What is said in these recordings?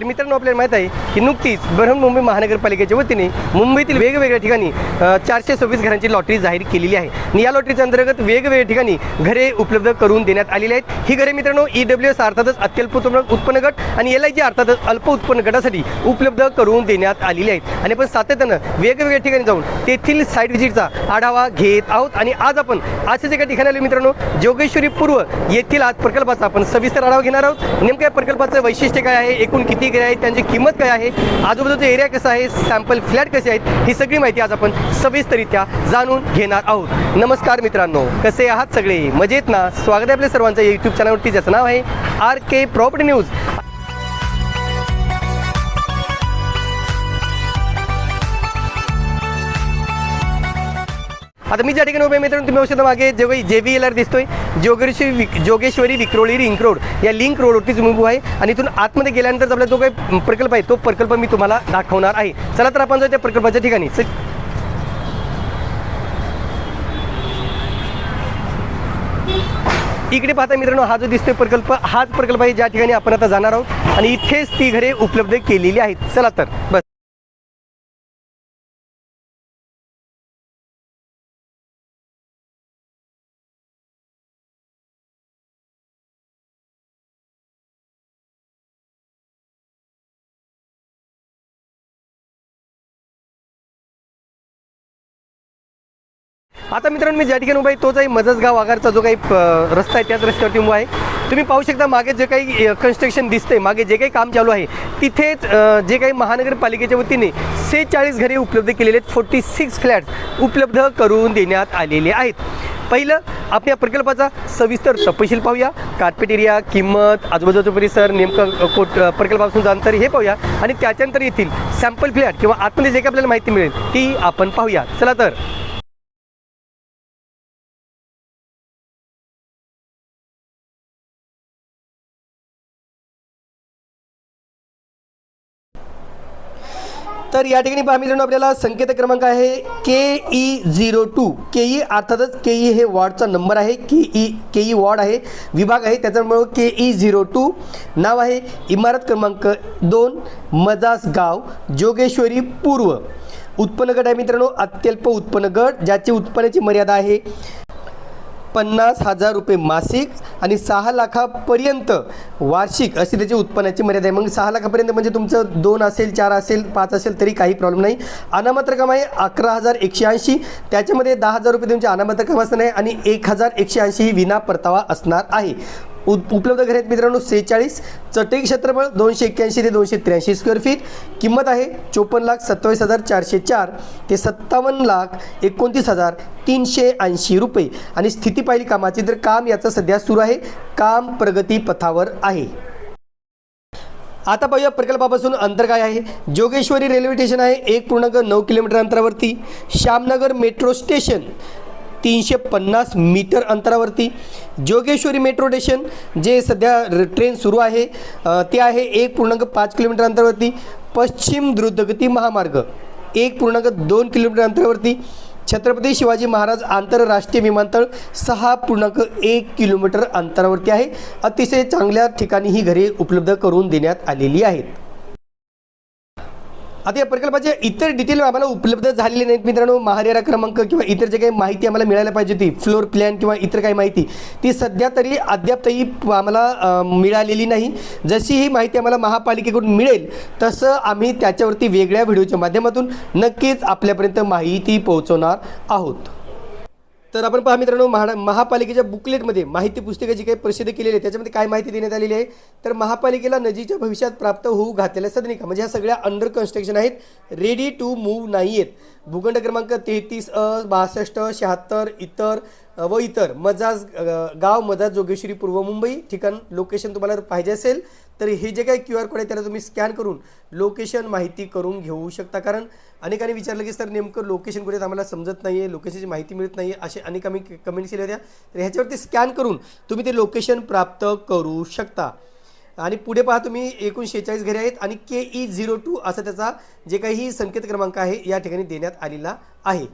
तर मित्रांनो आपल्याला माहीत आहे की नुकतीच बृहन्मुंबई महानगरपालिकेच्या वतीने मुंबईतील वेगवेगळ्या ठिकाणी चारशे सव्वीस घरांची लॉटरी जाहीर केलेली आहे. आणि या लॉटरीच्या अंतर्गत वेगवेगळ्या ठिकाणी घरे उपलब्ध करून देण्यात आलेली आहेत. ही घरे मित्रांनो ई डब्ल्यू एस अर्थातच अत्यल्प उत्पन्न उत्पन्न गट आणि एल आय जी अर्थातच अल्प उत्पन्न गटासाठी उपलब्ध करून देण्यात आलेली आहेत. आणि आपण सातत्यानं वेगवेगळ्या ठिकाणी जाऊन तेथील साईट व्हिजिटचा आढावा घेत आहोत. आणि आज आपण असेच एका ठिकाणी आलो मित्रांनो जोगेश्वरी पूर्व येथील आज प्रकल्पाचा आपण सविस्तर आढावा घेणार आहोत. नेमक्या प्रकल्पाचं वैशिष्ट्य काय आहे? एकूण किती घरे आहेत त्यांची किंमत काय आहे आजूबाजूचा एरिया कसा आहे सॅम्पल फ्लॅट कसे आहेत ही सगळी माहिती आज आपण सविस्तरित्या जाणून घेणार आहोत. नमस्कार मित्रांनो कसे आहात सगळे? मजेत ना? स्वागत आहे आपल्या सर्वांचं यूट्यूब चॅनलवरती ज्याचं नाव आहे आर के प्रॉपर्टी न्यूज आता मी ज्या ठिकाणी उभे मित्रांनो तुम्ही औषध मागे जेव्हा जे व्ही एल आर दिसतोय जोगेश्वरी विक जोगेश्वरी विक्रोळी रिंक रोड. या लिंक रोडवरती तुम्ही उभं आहे आणि इथून आतमध्ये गेल्यानंतर आपला जो काही प्रकल्प आहे तो प्रकल्प मी तुम्हाला दाखवणार आहे. चला तर आपण जाऊ त्या प्रकल्पाच्या ठिकाणी. इकडे पाहता मित्रांनो हा जो दिसतोय प्रकल्प हाच प्रकल्प आहे ज्या ठिकाणी आपण आता जाणार आहोत. आणि इथेच ती घरे उपलब्ध केलेली आहेत. चला तर बस. आता मित्रांनो मी ज्या ठिकाणी उभा आहे तोच आहे मजसगाव आगारचा जो काही रस्ता आहे त्याच रस्त्यावरती उभा आहे. तुम्ही पाहू शकता मागे जे काही कन्स्ट्रक्शन दिसतंय मागे जे काही काम चालू आहे तिथेच जे काही महानगरपालिकेच्या वतीने सेहेचाळीस घरे उपलब्ध केलेले आहेत फोर्टी सिक्स फ्लॅट्स उपलब्ध करून देण्यात आलेले आहेत. पहिलं आपण या प्रकल्पाचा सविस्तर तपशील पाहूया. कार्पेट एरिया किंमत आजूबाजूचा परिसर नेमकं कोट प्रकल्पापासून अंतर हे पाहूया. आणि त्याच्यानंतर येथील सॅम्पल फ्लॅट किंवा आतमध्ये जे काही आपल्याला माहिती मिळेल ती आपण पाहूया. चला तर. तर या ठिकाणी पहा मित्रांनो आपल्याला संकेत क्रमांक आहे K E zero two K E अर्थातच के ई हे वॉर्डचा नंबर आहे. K E K E ward आहे. विभाग आहे. त्याच्यामुळं के ई झिरो टू नाव आहे इमारत क्रमांक दोन मजास गाव जोगेश्वरी पूर्व. उत्पन्न गट आहे मित्रांनो अत्यल्प उत्पन्न गट ज्याची उत्पन्नाची मर्यादा आहे पन्नास हजार रुपये मासिक आणि सहा लाखापर्यंत वार्षिक अशी त्याची उत्पन्नाची मर्यादा आहे. मग सहा लाखापर्यंत म्हणजे तुमचं दोन असेल चार असेल पाच असेल तरी काही प्रॉब्लेम नाही. अनामत रक्कम आहे अकरा हजार एकशे ऐंशी. त्याच्यामध्ये दहा हजार रुपये तुमची अनामत रक्कम असणार आहे आणि एक हजार एकशे ऐंशी ही विना परतावा असणार आहे. उपलब्ध घरे आहेत मित्रांनो सेहेचाळीस. चटई क्षेत्रफळ दोनशे एक्क्याऐंशी ते दोनशे त्र्याऐंशी स्क्वेअर फीट किंमत आहे चोपन्न लाख सत्तावीस हजार चारशे चार ते सत्तावन्न लाख एकोणतीस हजार तीनशे ऐंशी रुपये. आणि स्थिती पाहिली कामाची तर काम याचं सध्या सुरू आहे. काम प्रगती पथावर आहे. आता पाहूया प्रकल्पापासून अंतर काय आहे. जोगेश्वरी रेल्वे स्टेशन आहे एक पूर्णांक नऊ किलोमीटर अंतरावरती. Shyamnagar metro station. तीनशे पन्नास मीटर अंतरावरती. जोगेश्वरी मेट्रो स्टेशन जे सध्या र- ट्रेन सुरू आहे ते आहे एक पूर्णांक पाच किलोमीटर अंतरावरती. पश्चिम द्रुतगती महामार्ग एक पूर्णांक दोन किलोमीटर अंतरावरती. छत्रपती शिवाजी महाराज आंतरराष्ट्रीय विमानतळ सहा पूर्णांक एक किलोमीटर अंतरावरती आहे. अतिशय चांगल्या ठिकाणी ही घरे उपलब्ध करून देण्यात आलेली आहेत. आता या प्रकल्पाचे इतर डिटेल आम्हाला उपलब्ध झालेले नाहीत मित्रांनो. महारेरा क्रमांक किंवा इतर जे काही माहिती आम्हाला मिळायला पाहिजे होती फ्लोर प्लॅन किंवा इतर काही माहिती ती सध्या तरी अद्याप तरी आम्हाला मिळालेली नाही. जशी ही माहिती आम्हाला महापालिकेकडून मिळेल तसं आम्ही त्याच्यावरती वेगळ्या व्हिडिओच्या माध्यमातून नक्कीच आपल्यापर्यंत माहिती पोहोचवणार आहोत. तर आपण पहा मित्रांनो महा महापालिकेच्या बुकलेटमध्ये माहिती पुस्तिका जी काही प्रसिद्ध केलेली आहे त्याच्यामध्ये काय माहिती देण्यात आलेली आहे? तर महापालिकेला नजीकच्या भविष्यात प्राप्त होऊ घातलेल्या सदनिका म्हणजे ह्या सगळ्या अंडर कन्स्ट्रक्शन आहेत रेडी टू मूव्ह नाही आहेत. भूखंड क्रमांक तेहतीस अ बासष्ट शहात्तर इतर व इतर. मजाज गाव मजाज जोगेश्वरी पूर्व मुंबई ठिकाण लोकेशन तुम्हाला जर पाहिजे असेल. तर हे जे काही क्यू आर कोड आहे त्याला तुम्ही स्कॅन करून लोकेशन माहिती करून घेऊ शकता. कारण अनेकांनी विचारलं की सर नेमकं लोकेशन कुठे आम्हाला समजत नाही आहे लोकेशनची माहिती मिळत नाही आहे असे अनेक आम्ही कमेंट्स केल्या होत्या. तर ह्याच्यावरती स्कॅन करून तुम्ही ते लोकेशन प्राप्त करू शकता. आणि पुढे पहा तुम्ही एकूण शेहेचाळीस घरे आहेत आणि के ई झिरो टू असा त्याचा जे काही संकेत क्रमांक आहे या ठिकाणी देण्यात आलेला आहे.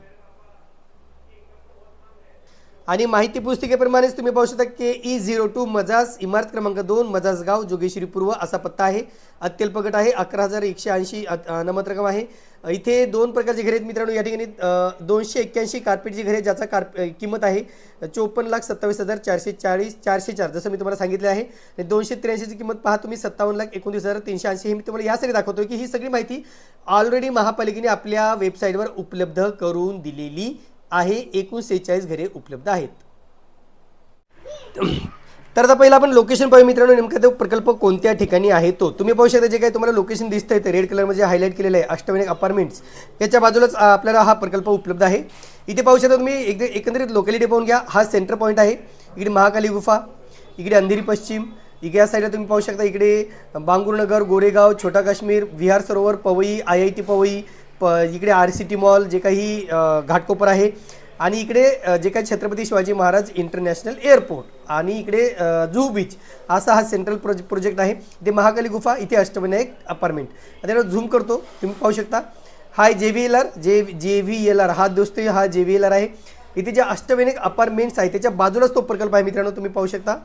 आणि माहिती पुस्तिकेप्रमाणेच तुम्ही पाहू शकता के ई झिरो टू मजाज इमारत क्रमांक दोन मजाज गाव जोगेश्वरी पूर्व असा पत्ता आहे. अत्यल्प गट आहे अकरा हजार एकशे ऐंशी नमत रक्कम आहे. इथे दोन प्रकारचे घरे आहेत मित्रांनो. या ठिकाणी दोनशे एक्क्याऐंशी कार्पेटची घरे ज्याचा कार्प किंमत आहे चोपन्न लाख सत्तावीस हजार चारशे चाळीस चारशे चार जसं मी तुम्हाला सांगितलं आहे. आणि दोनशे त्र्याऐंशीची किंमत पहा तुम्ही सत्तावन्न लाख एकोणतीस हजार तीनशे ऐंशी. हे मी तुम्हाला यासाठी दाखवतो की ही सगळी माहिती ऑलरेडी महापालिकेने आपल्या वेबसाईटवर उपलब्ध करून दिलेली आहे एकूण सेहेचाळीस घरे उपलब्ध आहेत. तर आता पहिला आपण लोकेशन पाहू. मित्रांनो नेमका तो प्रकल्प कोणत्या ठिकाणी आहे तो? तुम्ही पाहू शकता जे काही तुम्हाला लोकेशन दिसतंय ते रेड कलरमध्ये हायलाईट केलेलं आहे अष्टविनायक अपार्टमेंट्स याच्या बाजूलाच आपल्याला हा प्रकल्प उपलब्ध आहे. इथे पाहू शकता तुम्ही एक एकंदरीत लोकॅलिटी पाहून घ्या. हा सेंटर पॉईंट आहे. इकडे महाकाली गुफा इकडे अंधेरी पश्चिम इकडे या साईडला तुम्ही पाहू शकता इकडे बांगुरनगर गोरेगाव छोटा काश्मीर विहार सरोवर Powai I I T Powai प इकडे आर सी टी मॉल जे काही घाटकोपर आहे. आणि इकडे जे काही छत्रपती शिवाजी महाराज इंटरनॅशनल एअरपोर्ट आणि इकडे जुहू बीच असा हा सेंट्रल प्रोजे प्रोजेक्ट आहे. ते महाकाली गुफा इथे अष्टविनायक अपार्टमेंट. आता झूम करतो तुम्ही पाहू शकता. हा जे व्ही एल आर जे जे व्ही एल आर हा दोस्तोय हा जे व्ही एल आर आहे. इथे जे अष्टविनायक अपार्टमेंट्स आहे त्याच्या बाजूलाच तो प्रकल्प आहे मित्रांनो तुम्ही पाहू शकता.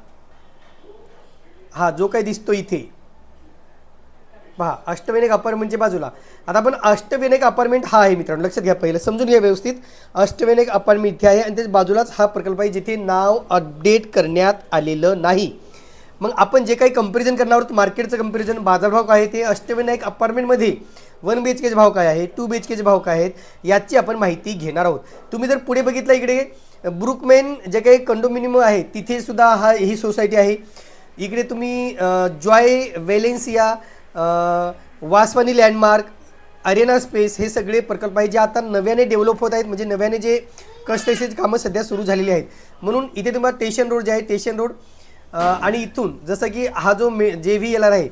हा जो काही दिसतो इथे. पहा अष्टविनायक अपार्टमेंटच्या बाजूला आता आपण अष्टविनायक अपार्टमेंट हा आहे मित्रांनो लक्षात घ्या पहिलं समजून घ्या व्यवस्थित. अष्टविनायक अपार्टमेंट इथे आहे आणि त्याच्या बाजूलाच हा प्रकल्प आहे जिथे नाव अपडेट करण्यात आलेलं नाही. मग आपण जे काही कंपॅरिझन करणार आहोत मार्केटचं कंपॅरिझन बाजारभाव काय आहे ते अष्टविनायक अपार्टमेंटमध्ये वन बी एच केचे भाव काय आहे टू बी एच केचे भाव काय आहेत याची आपण माहिती घेणार आहोत. तुम्ही जर पुढे बघितलं इकडे ब्रुकमेन जे काही कंडोमिनियम आहे तिथे सुद्धा हा ही सोसायटी आहे. इकडे तुम्ही Joy Valencia Vaswani Landmark Arena Space हे सगळे प्रकल्प आहेत जे आता नव्याने डेव्हलप होत आहेत. म्हणजे नव्याने जे कन्स्ट्रक्शनची कामं सध्या सुरू झालेली आहेत. म्हणून इथे तुम्हाला स्टेशन रोड जे आहे स्टेशन रोड आणि इथून जसं की हा जो मे जे व्ही एल आर आहे.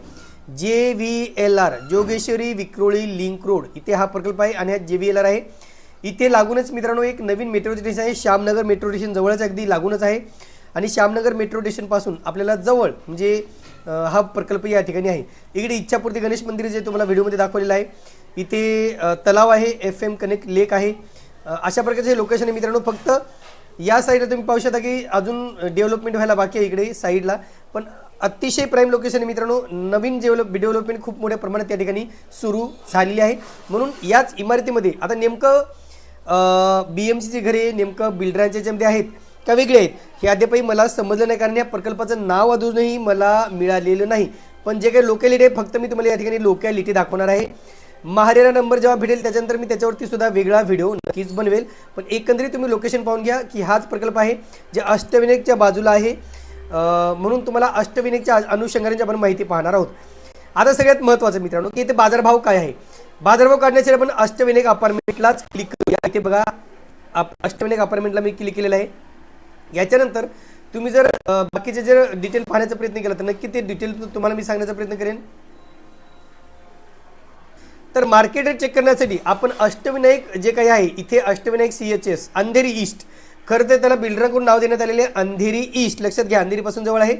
जे V L R Jogeshwari Vikhroli link road इथे हा प्रकल्प आहे आणि हा जे व्ही एल आर आहे. इथे लागूनच मित्रांनो एक नवीन मेट्रो स्टेशन आहे. श्यामनगर मेट्रो स्टेशन जवळच अगदी लागूनच आहे. आणि श्यामनगर मेट्रो स्टेशनपासून आपल्याला जवळ म्हणजे हा प्रकल्प या ठिकाणी आहे. इकडे इच्छापूर्ती गणेश मंदिर जे तुम्हाला व्हिडिओमध्ये दाखवलेलं आहे इथे तलाव आहे एफ एम कनेक्ट लेक आहे. अशा प्रकारचे लोकेशन आहे मित्रांनो फक्त या साईडला तुम्ही पाहू शकता की अजून डेव्हलपमेंट व्हायला बाकी आहे इकडे साईडला पण अतिशय प्राईम लोकेशन आहे मित्रांनो नवीन डेव्हलप डेव्हलपमेंट खूप मोठ्या प्रमाणात त्या ठिकाणी सुरू झालेली आहे. म्हणून याच इमारतीमध्ये आता नेमकं बी एम सीची घरे नेमकं बिल्डरांच्या याच्यामध्ये आहेत. का वेगळे आहेत? हे अद्यापही मला समजलं नाही कारण या प्रकल्पाचं नाव अजूनही मला मिळालेलं नाही. पण जे काही लोकॅलिटी आहे फक्त मी तुम्हाला या ठिकाणी लोकॅलिटी दाखवणार आहे. महारेरा नंबर जेव्हा भेटेल त्याच्यानंतर मी त्याच्यावरती सुद्धा वेगळा व्हिडिओ नक्कीच बनवेल. पण एकंदरीत तुम्ही लोकेशन पाहून घ्या की हाच प्रकल्प आहे जे अष्टविनायकच्या बाजूला आहे. म्हणून तुम्हाला अष्टविनायकच्या अनुषंगाने आपण माहिती पाहणार आहोत. आता सगळ्यात महत्त्वाचं मित्रांनो की इथे बाजारभाव काय आहे? बाजारभाव काढण्यासाठी आपण अष्टविनायक अपार्टमेंटलाच क्लिक करूया. इथे बघा अप- अष्टविनायक अपार्टमेंटला मी क्लिक केलेलं आहे. याच्यानंतर तुम्ही जर बाकीचे जर डिटेल पाहण्याचा प्रयत्न केला तर नक्की ते डिटेल तुम्हाला मी सांगण्याचा प्रयत्न करेन. तर मार्केट रेट चेक करण्यासाठी आपण अष्टविनायक जे काही आहे इथे Ashtavinayak C H S Andheri east खरं तर त्याला बिल्डरांकडून नाव देण्यात आलेले अंधेरी ईस्ट लक्षात घ्या अंधेरीपासून जवळ आहे.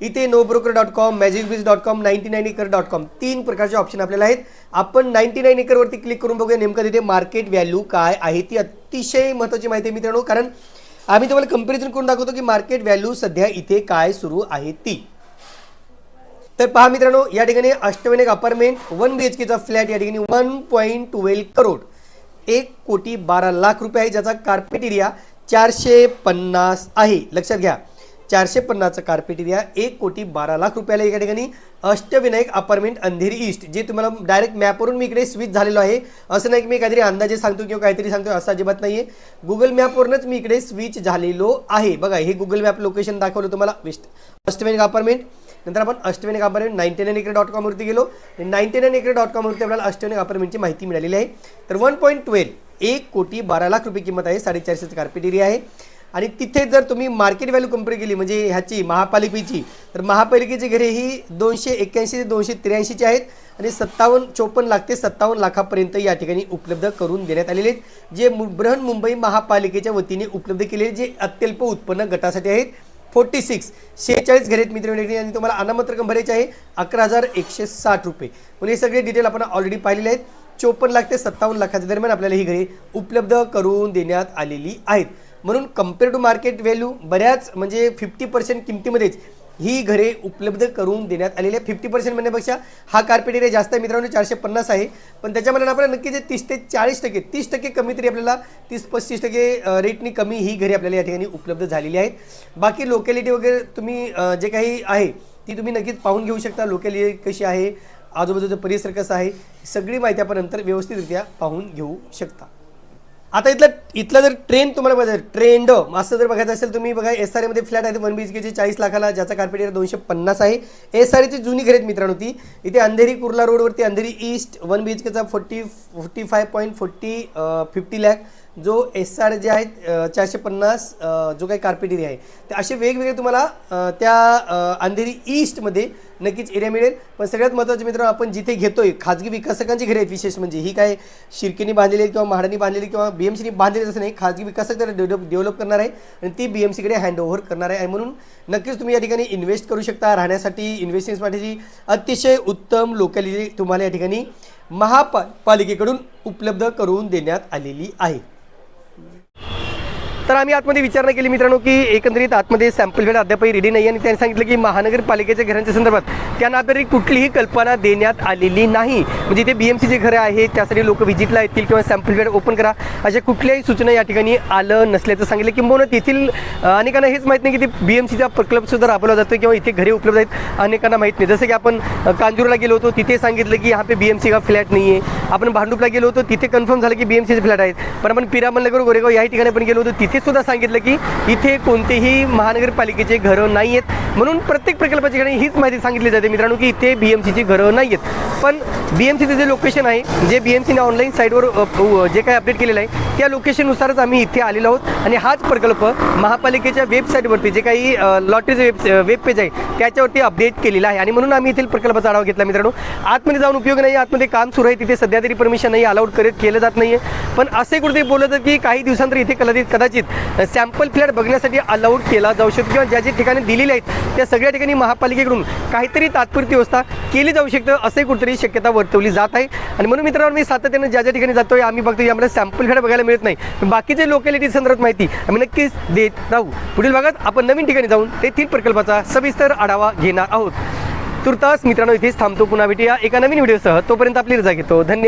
इथे no broker dot com magic bricks dot com ninety nine acres dot com तीन प्रकारचे ऑप्शन आपल्याला आहेत. आपण नाईन्टी नाईन एकरवरती क्लिक करून बघूया नेमकं तिथे मार्केट व्हॅल्यू काय आहे ती अतिशय महत्त्वाची माहिती आहे मित्रांनो कारण आम्ही तुम्हाला कंपॅरिझन करून दाखवतो की मार्केट व्हॅल्यू सध्या इथे काय सुरू आहे ती. तर पहा मित्रांनो या ठिकाणी Ashtavinayak apartment one B H केचा flat या ठिकाणी वन पॉईंट ट्वेल्व करोड एक कोटी बारा लाख रुपये आहे ज्याचा कार्पेट एरिया चारशे पन्नास आहे. लक्षात घ्या. चारशे पन्नासचं कार्पेट एरिया एक कोटी बारा लाख रुपयाला एका ठिकाणी. अष्टविनायक अपार्टमेंट अंधेरी ईस्ट जे तुम्हाला डायरेक्ट मॅपवरून मी इकडे स्विच झालेलो आहे. असं नाही की मी काहीतरी अंदाजे सांगतो किंवा काहीतरी सांगतो असं अजिबात नाही आहे गुगल मॅपवरूनच मी इकडे स्विच झालेलो आहे. बघा हे गुगल मॅप लोकेशन दाखवलं तुम्हाला. विस्ट अष्टविनायक अपार्टमेंट नंतर आपण Ashtavinayak apartment ninety nine acre dot कॉमवरती गेलो. नाईन्टी नाईन इकडे डॉट कॉमवरती आपल्याला अष्टविनायक अपार्टमेंटची माहिती मिळालेली आहे. तर वन पॉईंट ट्वेल्व एक कोटी बारा लाख रुपये किंमत आहे. साडेचारशेचं कार्पेट एरिया आहे. आणि तिथे जर तुम्ही मार्केट व्हॅल्यू कंपेअर केली म्हणजे ह्याची महापालिकेची तर महापालिकेची घरे ही दोनशे एक्क्याऐंशी ते दोनशे त्र्याऐंशीची आहेत आणि सत्तावन्न चोपन्न लाख ते सत्तावन्न लाखापर्यंत या ठिकाणी उपलब्ध करून देण्यात आलेले आहेत. जे मु बृहन मुंबई महापालिकेच्या वतीने उपलब्ध केलेले जे अत्यल्प उत्पन्न गटासाठी आहेत फोर्टी सिक्स शेहेचाळीस घरे आहेत मित्रांनो आणि तुम्हाला अनामत रक्कम भरायची आहे अकरा हजार एकशे साठ रुपये. म्हणजे हे सगळे डिटेल आपण ऑलरेडी पाहिलेले आहेत. चोपन्न लाख ते सत्तावन्न लाखाच्या दरम्यान आपल्याला ही घरे उपलब्ध करून देण्यात आलेली आहेत. म्हणून कंपेअर टू मार्केट व्हॅल्यू बऱ्याच म्हणजे फिफ्टी पर्सेंट किमतीमध्येच ही घरे उपलब्ध करून देण्यात आलेली आहे फिफ्टी पर्सेंट म्हणण्यापेक्षा हा कार्पेट एरिया जास्त आहे. मित्रांनो चारशे पन्नास आहे. पण त्याच्यामध्ये आपल्याला नक्की जे तीस ते चाळीस टक्के तीस टक्के कमी तरी आपल्याला तीस पस्तीस टक्के रेटनी कमी ही घरे आपल्याला या ठिकाणी उपलब्ध झालेली आहेत. बाकी लोकॅलिटी वगैरे तुम्ही जे काही आहे ती तुम्ही नक्कीच पाहून घेऊ शकता. लोकॅलिटी कशी आहे आजूबाजूचा परिसर कसा आहे सगळी माहिती आपण नंतर व्यवस्थितरित्या पाहून घेऊ शकता. आता इथलं इथलं जर ट्रेंड तुम्हाला बघायचं ट्रेंड असं जर बघायचं असेल तुम्ही बघा एस आर एमध्ये फ्लॅट आहे वन बी एच केची चाळीस लाखाला ज्याचा कार्पेट एरिया दोनशे पन्नास आहे. एस आर एची जुनी घरेत मित्रांनो ती. इथे अंधेरी कुर्ला रोडवरती Andheri east one B H केचा forty forty five point forty fifty lakh जो एस आर जे आहे चारशे पन्नास जो काही कार्पेट एरिया आहे. ते असे वेगवेगळे तुम्हाला त्या अंधेरी ईस्टमध्ये नक्कीच एरिया मिळेल. पण सगळ्यात महत्त्वाचे मित्र आपण जिथे घेतोय खाजगी विकासकांची घरे आहेत विशेष म्हणजे. ही काय शिर्केनी बांधलेली आहेत किंवा म्हाडानी बांधलेली किंवा बी एम सीनी बांधलेली असं नाही. खाजगी विकासक त्याला डेव्हलप डेव्हलप करणार आहे आणि ती बी एम सीकडे हँडओव्हर करणार आहे. म्हणून नक्कीच तुम्ही या ठिकाणी इन्व्हेस्ट करू शकता. राहण्यासाठी इन्व्हेस्टिंगसाठीची अतिशय उत्तम लोकॅलिटी तुम्हाला या ठिकाणी महापालिकेकडून उपलब्ध करून देण्यात आलेली आहे. तर आम्ही आतमध्ये विचारणा केली मित्रांनो की एकंदरीत आतमध्ये सॅम्पल वेळ अद्यापही रेडी नाही आणि त्यांनी सांगितलं की महानगरपालिकेच्या घरांच्या संदर्भात त्यांना अद्याप कुठलीही कल्पना देण्यात आलेली नाही. म्हणजे इथे बी एम सीचे घरं आहेत त्यासाठी लोक व्हिजिटला येतील किंवा सॅम्पल वेळ ओपन करा. अशा कुठल्याही सूचना या ठिकाणी आलं नसल्याचं सांगितलं किंबहुना तेथील अनेकांना हेच माहीत नाही की ते बी एम सीचा प्रकल्प सुद्धा राबवला जातो किंवा इथे घरे उपलब्ध आहेत. अनेकांना माहीत नाही. जसं की आपण अं, कांजूरला गेलो होतो तिथे सांगितलं की हा पे बी एम सी का फ्लॅट नाही आहे आपण भांडूपला गेलो होतो तिथे कन्फर्म झालं की बी एम सीचे फ्लॅट आहेत. पण आपण पिरामलनगर गोरेगाव या ठिकाणी पण गेलो होतो तिथे सुद्धा सांगितलं की इथे कोणतेही महानगरपालिकेचे घरं नाही आहेत. म्हणून प्रत्येक प्रकल्पाच्या ठिकाणी हीच माहिती सांगितली जाते मित्रांनो की इथे बी एम सीची घरं नाही आहेत. पण बी एम सीचं जे लोकेशन आहे जे बी एम सीने ऑनलाईन साईटवर जे काही अपडेट केलेलं आहे त्या लोकेशननुसारच आम्ही इथे आलेलो आहोत. आणि हाच प्रकल्प महापालिकेच्या वेबसाईटवरती जे काही लॉटरीचं वेब वेब पेज आहे त्याच्यावरती अपडेट केलेला आहे. आणि म्हणून आम्ही येथील प्रकल्पाचा आढावा घेतला मित्रांनो. आतमध्ये जाऊन उपयोग नाही आतमध्ये काम सुरू आहे तिथे सध्या तरी परमिशन नाही अलाउड करत केलं जात नाही आहे पण असे कुठेतरी बोलत की काही दिवसांतर इथे कदाचित कदाचित सॅम्पल फ्लॅट बघण्यासाठी अलाउड केला जाऊ शकतो. किंवा ज्या ज्या ठिकाणी दिलेले आहेत त्या सगळ्या ठिकाणी महापालिकेकडून काहीतरी तात्पुरती व्यवस्था केली जाऊ शकतं असंही कुठेतरी शक्यता वर्तवली जात आहे. आणि म्हणून मित्रांनो मी सातत्याने ज्या ज्या ठिकाणी जातोय आम्ही बघतो आम्हाला सॅम्पल फ्लॅट बघायला मिळत नाही. बाकीचे लोकॅलिटी संदर्भात माहिती आम्ही नक्कीच देत राहू. पुढील भागात आपण नवीन ठिकाणी जाऊन तेथील प्रकल्पाचा सविस्तर आढावा घेणार आहोत. तुर्तास मित्रांनो इथेच थांबतो पुन्हा भेटूया एका नवीन व्हिडिओसह. तोपर्यंत आपली रजा घेतो. धन्यवाद.